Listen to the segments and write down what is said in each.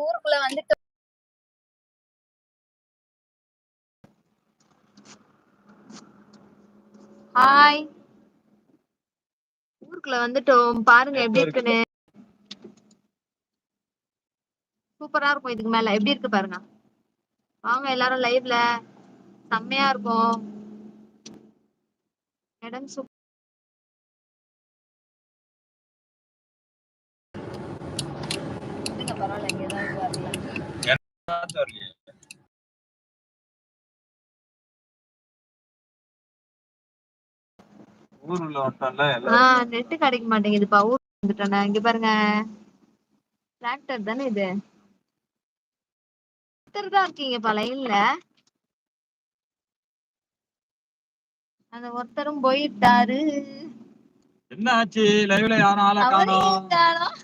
ஊருக்குள்ள வந்துட்டு ஹாய் ஊருக்குள்ள வந்துட்டோம். பாருங்க எப்படி இருக்குன்னு. சூப்பரா இருக்கும் இதுக்கு மேல. எப்படி இருக்கு பாருங்க. வாங்க எல்லாரும் லைவ்ல செம்மையா இருக்கும். இடம் சூப் பரவாயில்ல இங்கதான் இது வரல ஊருல வந்துட்டோம்ல எல்லாம் ஆஹ் நெட் கிடைக்க மாட்டேங்குதுப்பா. ஊர் வந்துட்டேன். இங்க பாருங்க. டிராக்டர் தானே இது? ஒருத்தர் தான் இருக்கீங்கப்பா லைன்ல அந்த ஒருத்தரும் போயிட்டாரு. என்ன ஆச்சு லைவ்ல யாரும் ஆளை அவரையும் காணோம்.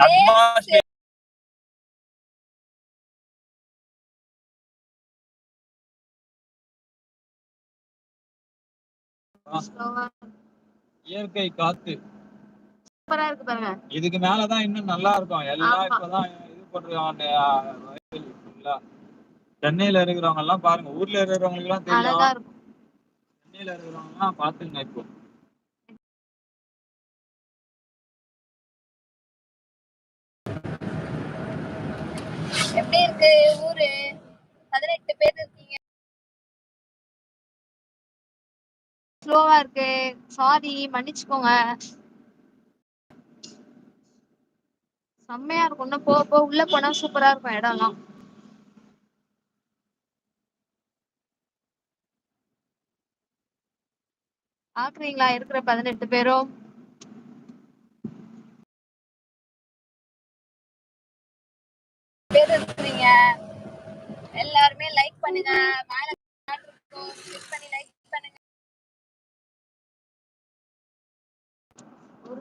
Atmosphere. இயற்கை காத்து. சூப்பரா இருக்கு பாருங்க. இதுக்கு மேலதான் இன்னும் நல்லா இருக்கும். எல்லாம். இப்பதான் இது பண்றாங்க. சென்னையில இருக்கிறவங்க எல்லாம் பாருங்க. ஊர்ல இருக்கிறவங்களுக்கு எல்லாம் அழகா தெரியும் சென்னையில இருக்கிறவங்க எல்லாம் பாத்துங்க இப்போ எப்படி இருக்கு ஊரு. பதினெட்டு பேர் இருக்கீங்க. ஸ்லோவா இருக்கு. சாரி மன்னிச்சுக்கோங்க. செம்மையா இருக்கும். இன்னும் போக போக உள்ள போனா சூப்பரா இருக்கும் இடம்லாம். பாக்குறீங்களா? இருக்கிற பதினெட்டு பேரும் பேர் இருக்கிறீங்க எல்லாருமே லைக் பண்ணுங்க மேல கிளிக் பண்ணி லைக் பண்ணுங்க ஒரு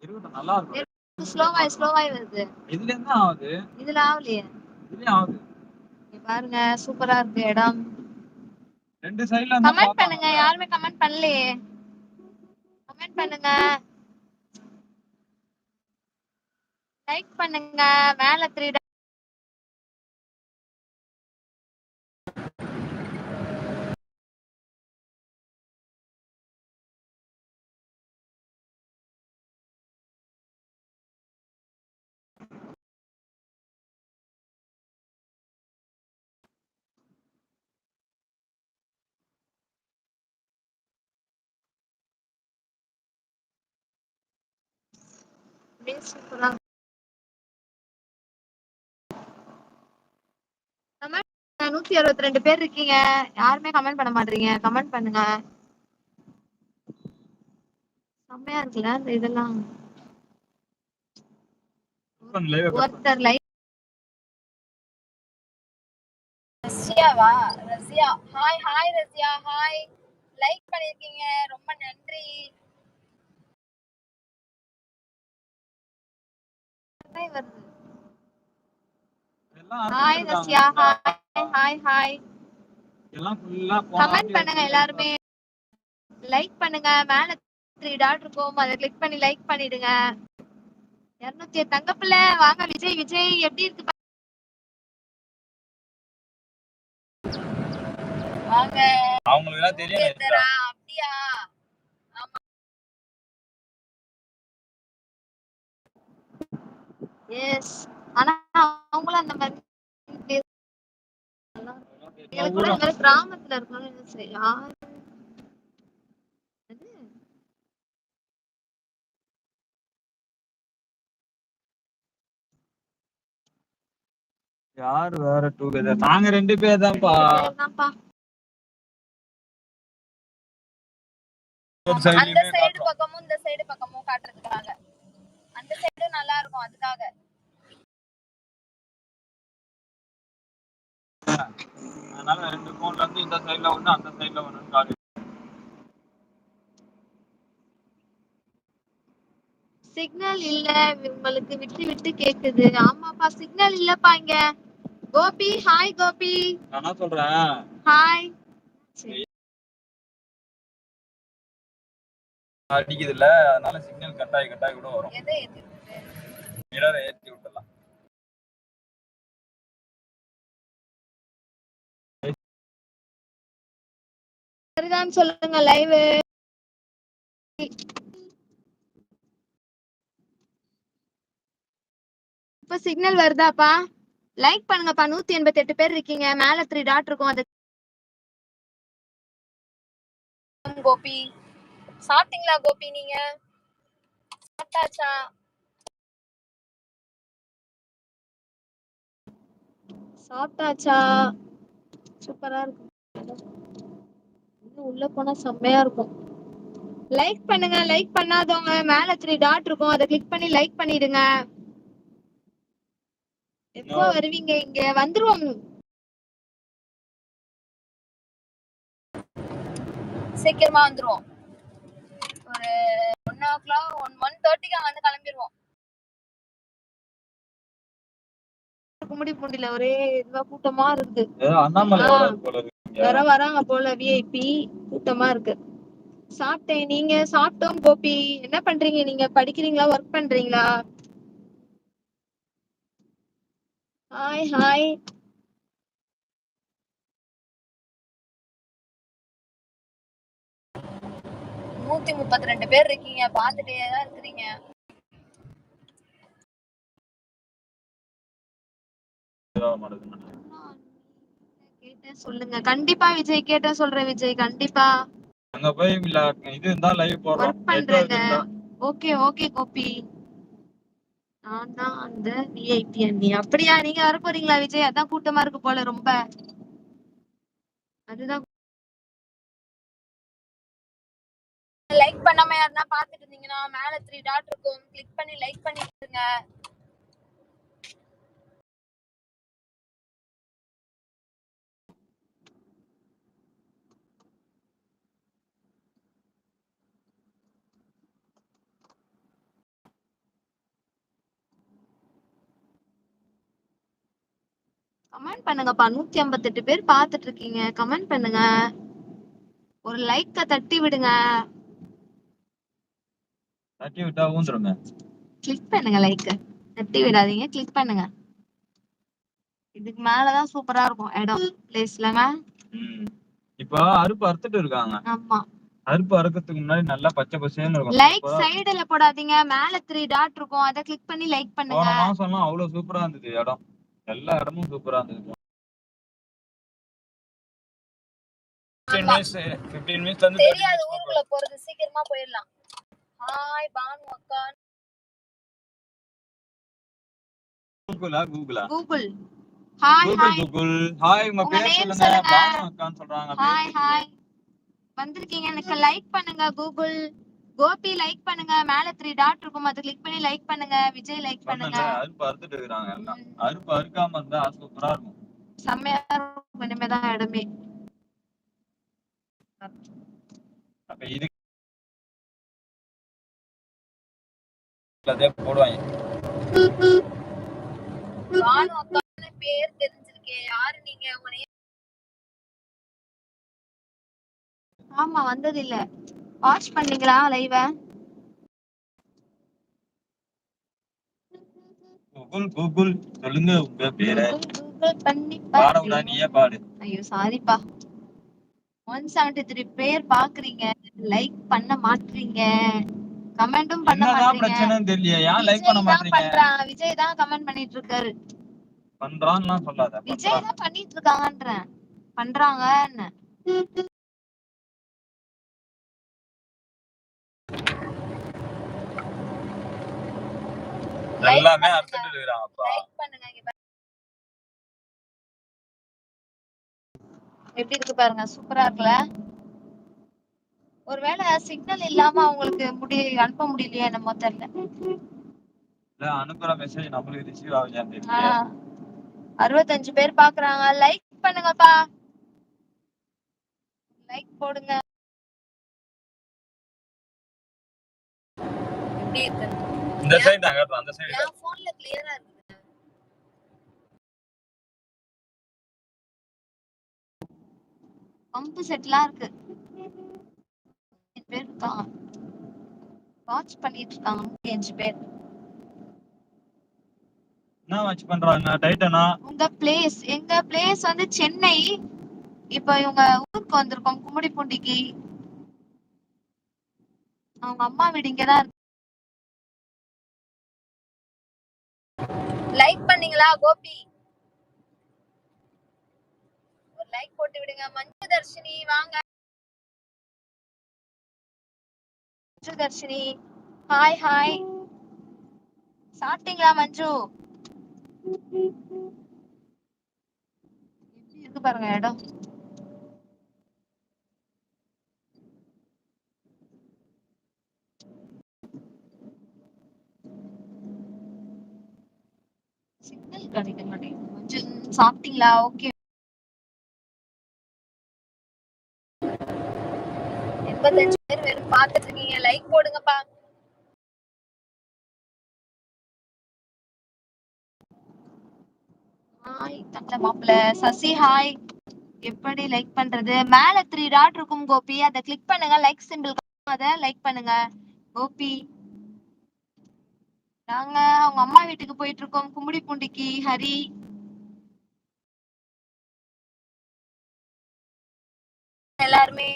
இருக்கட்டும் நல்லா இருக்கும் ஸ்லோவாய் ஸ்லோவாய் வருது. இதுல என்ன ஆகுது. இதுல ஆகலையே. இதுலயும் ஆகுது. பாருங்க சூப்பரா இருக்கு இடம். ரெண்டு சைடுல கமெண்ட் பண்ணுங்க யாருமே கமெண்ட் பண்ணலையே. கமெண்ட் பண்ணுங்க. லைக் பண்ணுங்க மேல த்ரீ சூப்பரா கமெண்ட் நூத்தி அறுபத்தி ரெண்டு பேர் இருக்கீங்க. யாருமே கமெண்ட் பண்ண மாட்டீங்க. கமெண்ட் பண்ணுங்க. செம்மையா இருக்குல்ல இந்த இதெல்லாம். லைவ் ஒருத்தர் like ரஷ்யாவா Russia hi hi Russia hi like பண்ணிருக்கீங்க ரொம்ப நன்றி. வருது எல்லாம் hi Russia hi hi hi எல்லாம் ஃபுல்லா கமெண்ட் பண்ணுங்க எல்லாருமே. லைக் பண்ணுங்க. மேல த்ரீ டாட் இருக்கும். அதை கிளிக் பண்ணி லைக் பண்ணிடுங்க. இருநூத்தி தங்கப்பிள்ளை வாங்க விஜய் விஜய். எப்படி இருக்கு வாங்க. அவங்களுக்கு எல்லாம் தெரியும் அப்படியா? எஸ் ஆனா அவங்களும் அந்த மாதிரி கிராமத்துல இருக்கணும்னு சரி யாரு? யாரு வேற டூகெதர் நாங்க ரெண்டு பேர் தான்ப்பா அந்த சைடு பக்கமும் இந்த சைடு பக்கமும் காட்டுறதுக்காக. அந்த சைடும் நல்லா இருக்கும் அதுக்காக அதனால ரெண்டு போன்ல இருந்து இந்த சைடுல ஒண்ணு அந்த சைடுல ஒண்ணு காட்டு சிக்னல் இல்ல உங்களுக்கு விட்டு விட்டு கேக்குது. ஆமாப்பா சிக்னல் இல்லப்பா இங்க. கோபி ஹாய் கோபி. நான் சொல்றேன்? ஹாய். அடிக்குது இல்ல அதனால சிக்னல் கட் ஆகி கட் வரும்? மிரரை ஏத்தி விட்டுலாம் வருதான்னு சொல்லுங்க லைவ் இப்ப சிக்னல் வருதாப்பா? லைக் பண்ணுங்கப்பா நூத்தி எண்பத்தி எட்டு பேர் இருக்கீங்க. மேல த்ரீ டாட் இருக்கும். அது கோபி. சாப்பிட்டீங்களா கோபி நீங்க? சாப்பிட்டாச்சா? சாப்பிட்டாச்சா? சூப்பரா இருக்கும் இன்னும் உள்ள போனா செம்மையா இருக்கும். லைக் பண்ணுங்க லைக் பண்ணாதவங்க மேல த்ரீ டாட் இருக்கும். அதை கிளிக் பண்ணி லைக் பண்ணிடுங்க. எப்போ. வருவீங்க இங்க? வந்துருவோம். சீக்கிரமா வந்துருவோம். ஒரு one o'clock one one தேர்ட்டிக்கு அங்க வந்து கிளம்பிடுவோம் கும்மிடி பூண்டில ஒரே இதுவா கூட்டமா இருக்கு. வர வராங்க போல விஐபி கூட்டமா இருக்கு. சாப்பிட்டேன். நீங்க சாப்பிட்டோம் கோபி. என்ன பண்றீங்க? நீங்க படிக்கிறீங்களா? ஒர்க் பண்றீங்களா? ஹாய் ஹாய் நூத்தி முப்பத்தி ரெண்டு பேர் இருக்கீங்க. பாத்துட்டே தான் இருக்கிறீங்க. வர கேட்டேன் சொல்லுங்க. கண்டிப்பா விஜய் கேட்டேன் சொல்றேன் விஜய் கண்டிப்பா. அங்க போய் இது இருந்தா லைவ் போடுறோம். ஒர்க் பண்றேங்க. Okay okay Gopi. நான் தான் அந்த விஐபி அண்ணி. அப்படியா? நீங்க வர போறீங்களா விஜய்? அதான் கூட்டமா இருக்கு போல ரொம்ப. அதுதான். லைக் பண்ணாம யாருன்னா பாத்துட்டு இருந்தீங்கன்னா மேல த்ரீ டாட் இருக்கும். கிளிக் பண்ணி லைக் பண்ணிடுங்க கமெண்ட் பண்ணுங்கப்பா நூத்தி ஐம்பத்தெட்டு பேர் பாத்துட்டு இருக்கீங்க கமெண்ட் பண்ணுங்க. ஒரு லைக்க தட்டி விடுங்க. தட்டி விட்டா ஊந்துருங்க. கிளிக் பண்ணுங்க லைக் தட்டி விடாதீங்க. கிளிக் பண்ணுங்க. இதுக்கு மேலதான் சூப்பரா இருக்கும். இடம் பிளேஸ்லங்க. இப்போ அறுப்பு அறுத்துட்டு இருக்காங்க. ஆமா. அறுப்பு அறுக்கிறதுக்கு முன்னாடி நல்லா பச்சை பசேன்னு இருக்கும். லைக் சைடுல போடாதீங்க. மேல த்ரீ டாட் இருக்கும். அத கிளிக் பண்ணி லைக் பண்ணுங்க. போன மாசம்லாம் அவ்வளவு சூப்பரா இருந்தது இடம். எல்லா இடமும் சூப்பரா இருந்தது 15 minutes 15 minutes ல இருந்து 30 தெரியாது ஊருக்குள்ள போறது. சீக்கிரமா போயிடலாம். ஹாய் பானு அக்கா. கூகுளா கூகுளா Google hi hi Google hi உங்க உங்க பேர் name சொல்லுங்க. சொல்லுங்க. பானு அக்கான்னு சொல்றாங்க. ஹாய் ஹாய் வந்திருக்கீங்க. எனக்கு லைக் பண்ணுங்க கூகுள் கோபி லைக் பண்ணுங்க. மேல த்ரீ டாட் இருக்கும். அதை கிளிக் பண்ணி லைக் பண்ணுங்க. விஜய் லைக் பண்ணுங்க. அறுப்பு அறுத்துட்டு இருக்காங்க எல்லாம் அறுப்பு அறுக்காம இருந்தா சூப்பரா இருக்கும். செம்மையா இருக்கும். இனிமேதான் இடமே அப்ப இது போடுவாங்க. பேர் தெரிஞ்சிருக்கே. யாரு நீங்க? name? ஆமா வந்தது இல்ல வாட்ச் பண்ணீங்களா லைவ கூகுள் கூகுள் சொல்லுங்க உங்க பேரை. கூகுள் பண்ணி பாட பாரு. விடா நீயே பாடு. ஐயோ சாரிப்பா ஒன் செவன்டி த்ரீ பேர் பாக்குறீங்க. லைக் பண்ண மாட்டீங்க. கமெண்டும் பண்ண மாட்டீங்க. பிரச்சனைன்னு தெரியல ஏன் லைக் பண்ண மாட்டீங்க? விஜய் தான் கமெண்ட் பண்ணிட்டு இருக்காரு பண்றான்னு சொல்லாத விஜய் தான் பண்ணிட்டு இருக்காங்கன்றேன் பண்றாங்கன்னு. எல்லாமே அறுத்துட்டு இருக்கிறாங்கப்பா. எப்படி இருக்கு பாருங்க சூப்பரா இருக்குல்ல? ஒருவேளை சிக்னல் இல்லாம அவங்களுக்கு முடி அனுப்ப முடியலையே என்னமோ தெரியல. இல்ல அனுப்புற மெசேஜ் நம்மளுக்கு ரிசீவ் ஆகலையான்னு ஆ, தெரியல. அறுபத்தஞ்சு பேர் பாக்குறாங்க. லைக் பண்ணுங்கப்பா. லைக் போடுங்க. எப்படி இருக்கு? இந்த சைடு காட்டுறோம் அந்த சைடு போன்ல கிளியரா இருக்கு. பம்பு செட்லாம் இருக்கு. பேர் இருக்காங்க. வாட்ச் பண்ணிட்டு இருக்காங்க அஞ்சு பேர். என்ன வாட்ச் பண்றாங்க? டைட்டனா உங்க பிளேஸ் எங்க பிளேஸ் வந்து சென்னை. இப்ப இவங்க ஊருக்கு வந்திருக்கோம் கும்மிடிப்பூண்டிக்கு. அவங்க அம்மா வீடு இங்கதான் இருக்கு. லைக் பண்ணீங்களா கோபி? ஒரு லைக் போட்டு விடுங்க. மஞ்சு தர்ஷினி வாங்க. மஞ்சு தர்ஷினி ஹாய் ஹாய் சாப்பிட்டீங்களா மஞ்சு? எப்படி இருக்கு பாருங்க இடம் சிக்னல் கிடைக்க மாட்டேங்குது கொஞ்சம் சாப்பிட்டீங்களா? ஓகே எண்பத்தஞ்சு பேர் வெறும் பார்த்துட்டு இருக்கீங்க லைக் போடுங்கப்பா. ஹாய் தட்ட மாப்பிள்ள சசி ஹாய் எப்படி லைக் பண்றது? மேல த்ரீ டாட் இருக்கும் கோபி. அதை கிளிக் பண்ணுங்க. லைக் சிம்பிள் அத லைக் பண்ணுங்க. கோபி. நாங்க அவங்க அம்மா வீட்டுக்கு போயிட்டு இருக்கோம் கும்மிடி பூண்டிக்கு ஹரி. எல்லாருமே.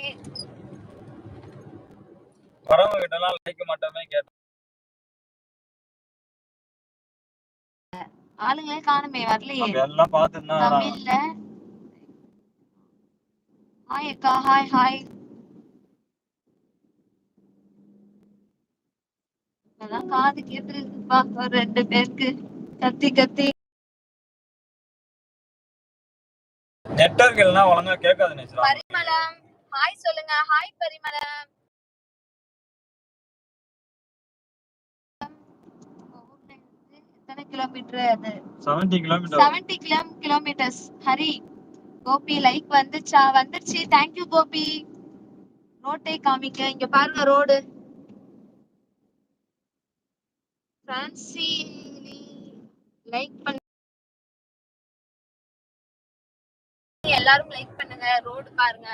வரவங்க கிட்ட எல்லாம் லைக் மாட்டோமே கேட்டோம் ஆளுங்களே காணுமே வரலையே. எல்லாம். தமிழ்ல. ஹாய் அக்கா ஹாய் ஹாய் இப்பதான் காது கேட்டுருக்குப்பா ஒரு ரெண்டு பேருக்கு கத்தி கத்தி. நெட்வொர்க் இல்லைன்னா ஒழுங்கா கேட்காது நினைச்சலாம் பரிமளம். ஹாய் சொல்லுங்க. ஹாய் பரிமளம். எத்தனை கிலோமீட்டர் அது? Seventy kilometre seventy kilo kilometres Hari Gopi like வந்துச்சா? வந்துருச்சு. Thank you Gopi. ரோட்டை காமிக்க. இங்க பாருங்க ரோடு பிரான்சி லைக் பண்ண. எல்லாரும் லைக் பண்ணுங்க ரோடு பாருங்க.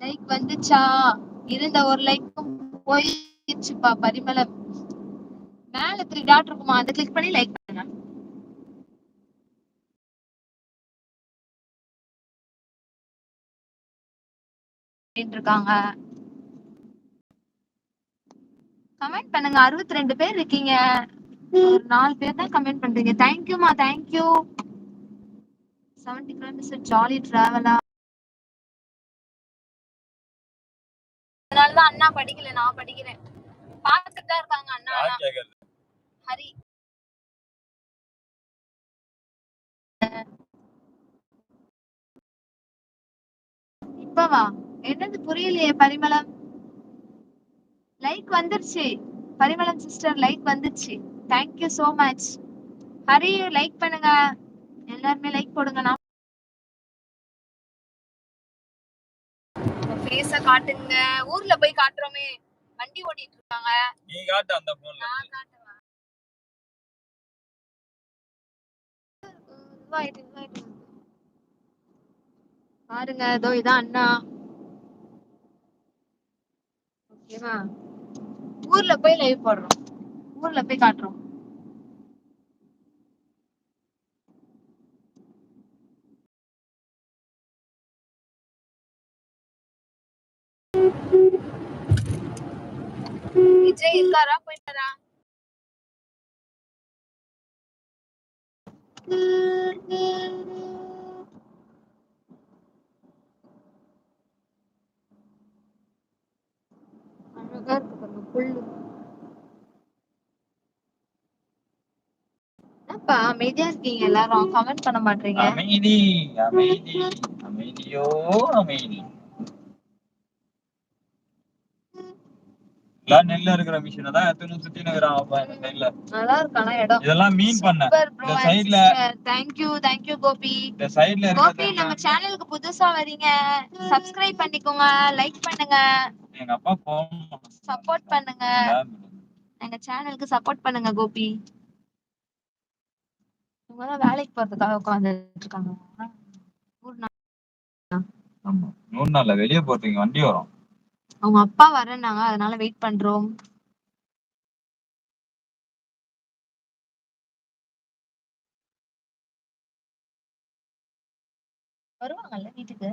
லைக் வந்துச்சா? இருந்த ஒரு லைக்கும் போயிடுச்சுப்பா பரிமளம். மேல த்ரீ டாட் இருக்குமா? அதை கிளிக் பண்ணி லைக் பண்ணுங்க. பண்ணிட்டு இருக்காங்க கமெண்ட் பண்ணுங்க. அறுபத்தி ரெண்டு பேர் இருக்கீங்க. ஒரு நாலு பேர் தான் கமெண்ட் பண்றீங்க. தேங்க்யூமா thank you seventy kilometre jolly டிராவலா அதனாலதான் அண்ணா படிக்கல. நான் படிக்கிறேன். பார்த்துட்டு தான் இருக்காங்க அண்ணா. ஹரி. இப்பவா என்னது புரியலையே பரிமளம்? லைக் வந்துருச்சு. பரிமளம் சிஸ்டர் லைக் வந்துருச்சு. Thank you so much Hari like பண்ணுங்க. எல்லாருமே லைக் போடுங்க. நான் ஃபேஸ காட்டுங்க. ஊர்ல போய் காட்டுறோமே. வண்டி ஓட்டிட்டு இருக்காங்க. நீ காட்டு அந்த போன்ல நான் காட்டுவேன். இதுவாயிட்டு, இதுவாயிட்டு. பாருங்க இதோ இதான் அண்ணா. ஓகேவா ஊர்ல போய் லைவ் போடுறோம். ஊர்ல போய் காட்டுறோம். விஜய் இருக்காரா போயிட்டாரா? அழகா இருக்கு பாருங்க புல்லு என்னப்பா அமைதியா இருக்கீங்க எல்லாரும்? கமெண்ட் பண்ண மாட்டீங்க. அமைதி அமைதி அமைதியோ அமைதி. எல்லாம் நெல்ல இருக்கிற மிஷினை தான் எத்தனை சுத்தி நகரான் அப்ப இந்த சைட்ல நல்லா. இருக்கு ஆனா இடம்? இதெல்லாம் மீன் பண்ண. இந்த சைடுல தேங்க்யூ தேங்க்யூ கோபி. இந்த சைடுல கோபி நம்ம சேனலுக்கு புதுசா வரீங்க. சப்ஸ்கிரைப் பண்ணிக்கோங்க லைக் பண்ணுங்க. எங்க அப்பா போன் சப்போர்ட் பண்ணுங்க. எங்க சேனலுக்கு சப்போர்ட் பண்ணுங்க கோபி. இவங்க தான் வேலைக்கு போறதுக்காக உட்காந்துட்டு இருக்காங்க. நூறு நாள்ல வெளியே போறதுக்கு வண்டி வரும். அவங்க அப்பா வரேன்னாங்க அதனால வெயிட் பண்றோம். வருவாங்கல்ல வீட்டுக்கு?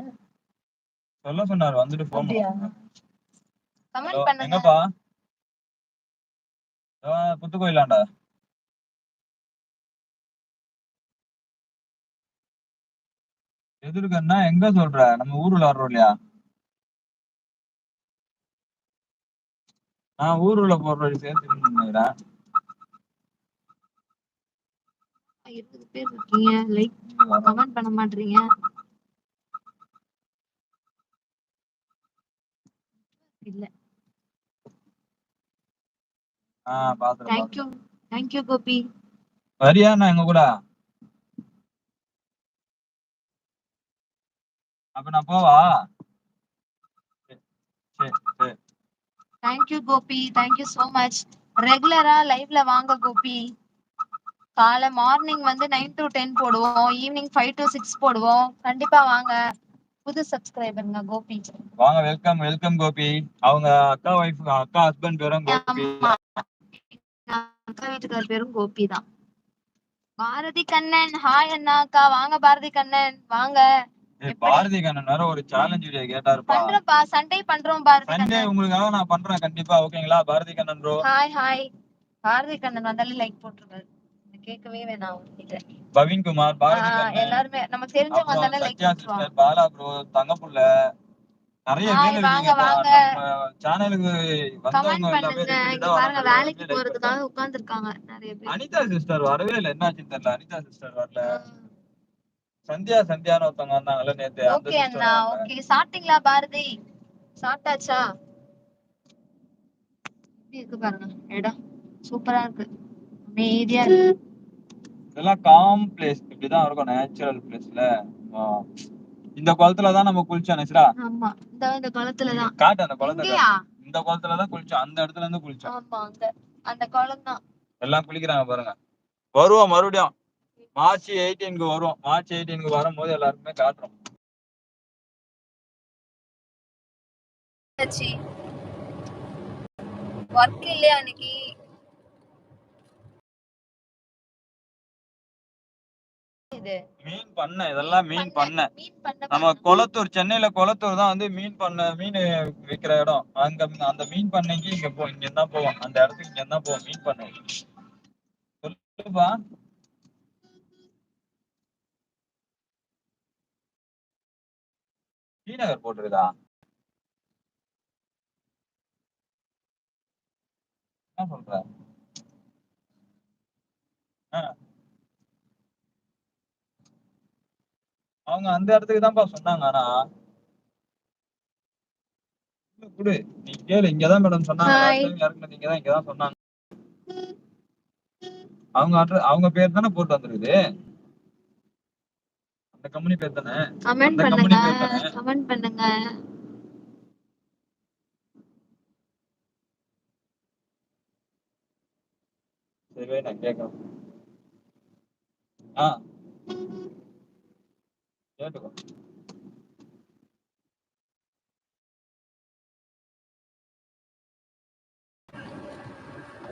சொல்ல சொன்னாரு வந்துட்டு போன்? கமெண்ட் பண்ணுங்க. எங்கப்பா? ஆ, புத்து கோயிலாண்டா? எதிர்க்கன்னா எங்க சொல்ற? நம்ம ஊர் விளையாடுறோம் இல்லையா? நான் ஊர் உள்ள போற சேர்த்து இருபது பேர் இருக்கீங்க. லைக் கமெண்ட் பண்ண மாட்டீங்க. இல்ல. ஆ பாத்துறேன் தேங்க்யூ தேங்க்யூ கோபி. வரியா நான் எங்க கூட? அப்ப நான் போவா? சரி, சரி thank you Gopi. Thank you so much ரெகுலரா லைவ்ல வாங்க கோபி. காலை மார்னிங் வந்து நைன் டு டென் போடுவோம். ஈவினிங் ஃபைவ் டு சிக்ஸ் போடுவோம். கண்டிப்பா வாங்க. புது சப்ஸ்கிரைபருங்க கோபி. வாங்க வெல்கம் வெல்கம் கோபி. அவங்க அக்கா ஒய்ஃப் அக்கா ஹஸ்பண்ட் பேரும் கோபி. அக்கா வீட்டுக்கார பேரும் கோபி தான். பாரதி கண்ணன் ஹாய் அண்ணா அக்கா வாங்க பாரதி கண்ணன் வாங்க. பாரதி கண்ணன் வேற ஒரு சேலஞ்ச் வீடியோ கேட்டாருப்பா. பண்றோம்ப்பா சண்டே பண்றோம் பாரதி சண்டே உங்களுக்காக நான் பண்றேன் கண்டிப்பா ஓகேங்களா Bharathi Kannan bro hi hi Bharathi Kannan வந்தாலே லைக் போட்டுருக்காரு கேட்கவே வேணாம் உங்ககிட்ட பவீன் குமார் பாரதி எல்லாருமே நம்ம தெரிஞ்சவங்க வந்தாலே லைக் பாலா ப்ரோ தங்கப்புள்ள. நிறைய பேர் சேனலுக்கு வந்தவங்க எல்லாமே. வேலைக்கு போறதுக்காக பண்றாங்க. பேர். அனிதா சிஸ்டர் வரவே இல்லை. என்னாச்சுன்னு தெரியல. அனிதா சிஸ்டர் வரல. சந்தியா சந்தியான்னு ஒருத்தவங்க வந்தாங்கல்ல நேத்து. ஓகே அண்ணா. ஓகே. சாப்பிட்டீங்களா பாரதி? சாப்பிட்டாச்சா? இருக்கு பாருங்க. இடம் சூப்பரா இருக்கு. அமைதியா இருக்கு. இதெல்லாம் காம் பிளேஸ் இப்படிதான் இருக்கும். நேச்சுரல் பிளேஸ்ல இந்த குளத்துல தான் நம்ம குளிச்சோம் நெஸ்ரா ஆமா இந்த இந்த குளத்துலதான் காட்டு அந்த குளத்துல இந்த குளத்துல தான் குளிச்சோம் அந்த இடத்துல இருந்து குளிச்சோம். ஆமா அங்க. அந்த குளம் தான் எல்லாம் குளிக்கிறாங்க பாருங்க. வருவோம் மறுபடியும். மார்ச் எயிட்டீனுக்கு வருவோம். மார்ச் எயிட்டீனுக்கு வரும்போது எல்லாருக்குமே காட்டுறோம். ஒர்க் இல்லையா அன்னைக்கு? இது. மீன் பண்ண இதெல்லாம் மீன் பண்ண நம்ம கொளத்தூர் சென்னையில கொளத்தூர் தான் வந்து மீன் பண்ண மீன் விக்கிற இடம். அங்க அந்த மீன் பண்ணைக்கு இங்க போ இங்க தான் போவோம். அந்த இடத்துக்கு இங்க தான் போவோம் மீன் பண்ணை. சொல்லுப்பா. ஸ்ரீநகர் போட்டிருக்கா என்ன சொல்ற? ஆ. அவங்க அந்த இடத்துக்கு தான்ப்பா சொன்னாங்க. ஆனா குடு, நீ கேளு. இங்கதான் மேடம் சொன்னாங்க. இங்கதான் சொன்னாங்க. அவங்க address- அவங்க பேர் தானே போட்டு வந்திருக்குது. அந்த கம்பெனி பேர் தானே? கமெண்ட் அந்த பண்ணுங்க. company பேர் தானே? கமெண்ட் பண்ணுங்க. சரி நான் கேட்கறேன் ஆ. கேட்டுக்கோ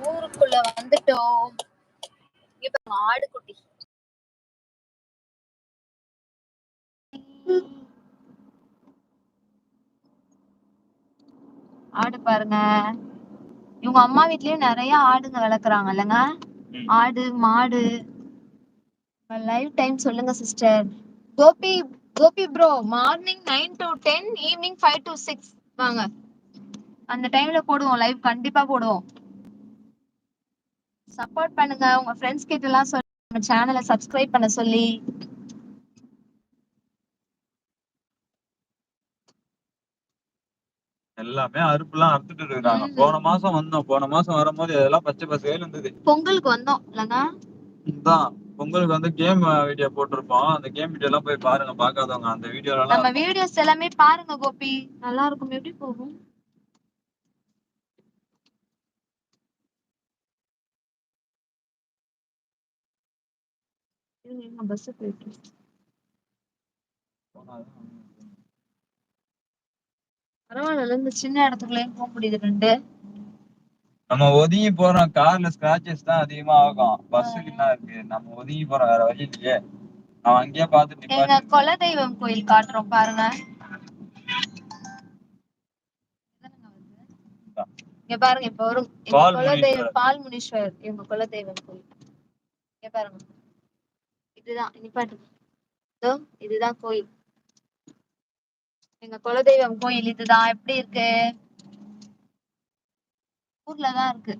ஊருக்குள்ள வந்துட்டோம். பாருங்க ஆடு குட்டி ஆடு பாருங்க. இவங்க அம்மா வீட்லயும் நிறைய ஆடுங்க வளர்க்குறாங்க இல்லைங்க. ஆடு மாடு. லைவ் டைம் சொல்லுங்க sister Gopi Gopi bro morning nine to ten evening five to six வாங்க. அந்த டைம்ல போடுவோம் லைவ் கண்டிப்பா போடுவோம். சப்போர்ட் பண்ணுங்க. உங்க ஃப்ரெண்ட்ஸ் கிட்ட எல்லாம் சொல்லி நம்ம சேனலை சப்ஸ்கிரைப் பண்ண சொல்லி. எல்லாமே அறுப்புலாம் அறுத்துட்டு இருக்காங்க. போன மாசம் வந்தோம். போன மாசம் வரும்போது இதெல்லாம் பச்சை பசேல் இருந்தது. பொங்கலுக்கு வந்தோம். இல்லங்க பொங்கலுக்கு வந்து கேம் வீடியோ போட்டிருப்போம். அந்த கேம் வீடியோ எல்லாம் போய் பாருங்க. பாக்காதவங்க அந்த வீடியோ நம்ம வீடியோஸ் எல்லாமே பாருங்க கோபி. நல்லா இருக்கும். எப்படி போகும்? பஸ் போயிட்டு பரவாயில்ல இந்த சின்ன இடத்துக்குள்ளேயும் போக முடியுது ரெண்டு நம்ம ஒதுங்கி போறோம் கார்ல ஸ்கிராச்சஸ் தான் அதிகமா ஆகும். பஸ்ஸுக்கு என்ன இருக்கு. நம்ம ஒதுங்கி போறோம் வேற வழி இல்லையே. அவன் அங்கேயே பார்த்து எங்க நிப்பாட்டி குலதெய்வம் கோயில் காட்டுறோம் பாருங்க? இங்க பாருங்க இப்ப பால் குலதெய்வம் பால் முனீஸ்வரர் எங்க குலதெய்வம் கோயில். இங்க பாருங்க. இதுதான். நிப்பாட்டு இதோ இதுதான் கோயில். எங்க குலதெய்வம் கோயில் இதுதான். எப்படி இருக்கு? திருப்பூர்லதான் இருக்கு.